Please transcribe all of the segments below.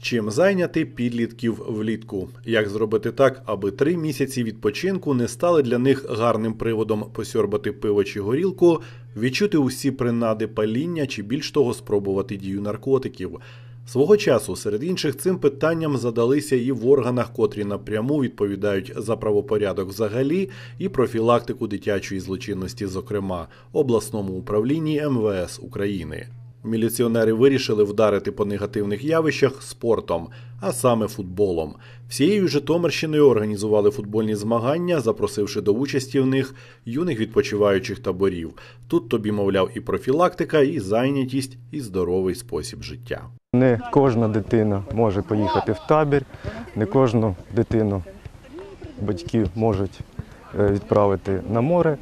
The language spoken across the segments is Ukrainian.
Чим зайняти підлітків влітку? Як зробити так, аби три місяці відпочинку не стали для них гарним приводом посьорбати пиво чи горілку, відчути усі принади паління чи більш того спробувати дію наркотиків? Свого часу серед інших цим питанням задалися і в органах, котрі напряму відповідають за правопорядок взагалі і профілактику дитячої злочинності, зокрема обласному управлінні МВС України. Міліціонери вирішили вдарити по негативних явищах спортом, а саме футболом. Всією Житомирщиною організували футбольні змагання, запросивши до участі в них юних відпочиваючих таборів. Тут тобі, мовляв, і профілактика, і зайнятість, і здоровий спосіб життя. Не кожна дитина може поїхати в табір, не кожну дитину батьки можуть е, відправити на море.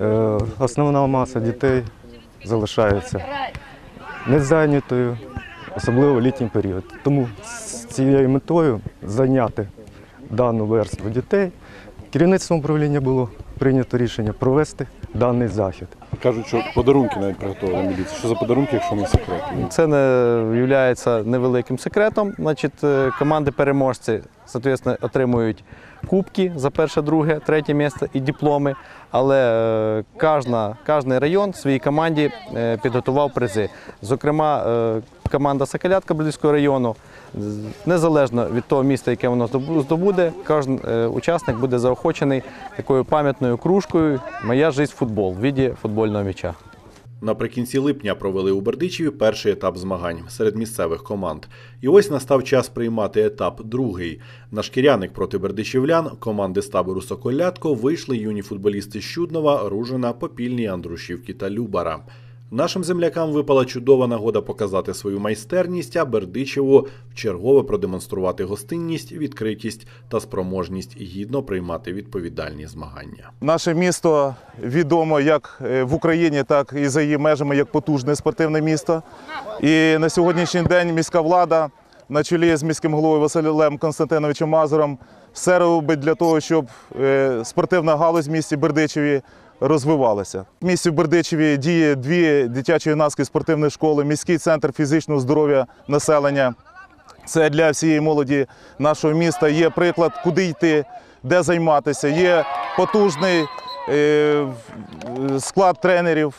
Е, Основна маса дітей залишається незайнятою, особливо в літній період. Тому з цією метою зайняти дану верству дітей керівництвом управління було прийнято рішення провести даний захід. Кажуть, що подарунки навіть приготували міліції. Що за подарунки, якщо не секрет? Це не є невеликим секретом. Значить, е, команди переможці соответственно, отримують кубки за перше, друге, третє місце і дипломи. Але е, кожна, кожний район своїй команді е, підготував призи. Зокрема, команда Соколятка Близького району, незалежно від того міста, яке воно здобуде, кожен учасник буде заохочений такою пам'ятною кружкою Моя життя футбол в віді футбольного м'яча. Наприкінці липня провели у Бердичеві перший етап змагань серед місцевих команд. І ось настав час приймати етап другий. На шкіряник проти бердичівлян команди з табору Соколятко вийшли юні футболісти Щуднова, Ружина, Попільні, Андрушівки та Любара. Нашим землякам випала чудова нагода показати свою майстерність, а Бердичеву вчергове продемонструвати гостинність, відкритість та спроможність гідно приймати відповідальні змагання. Наше місто відомо як е, в Україні, так і за її межами як потужне спортивне місто. І на сьогоднішній день міська влада на чолі з міським головою Василем Константиновичем Мазуром все робить для того, щоб е, спортивна галузь в місті Бердичеві розвивалася. В місті Бердичеві діє дві дитячо-юнацькі спортивні школи, міський центр фізичного здоров'я населення. Це для всієї молоді нашого міста. Є приклад, куди йти, де займатися. Є потужний е, склад тренерів,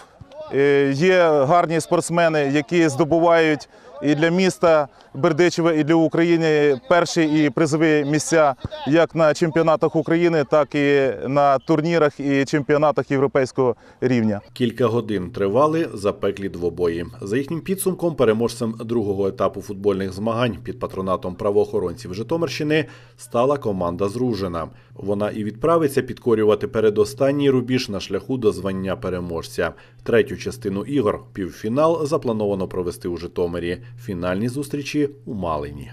е, є гарні спортсмени, які здобувають і для міста Бердичеве, і для України перші і призові місця як на чемпіонатах України, так і на турнірах і чемпіонатах європейського рівня. Кілька годин тривали запеклі двобої. За їхнім підсумком, переможцем другого етапу футбольних змагань під патронатом правоохоронців Житомирщини стала команда Зружина. Вона і відправиться підкорювати передостанній рубіж на шляху до звання переможця. Третю частину ігор, півфінал, заплановано провести у Житомирі. Фінальні зустрічі у Малині.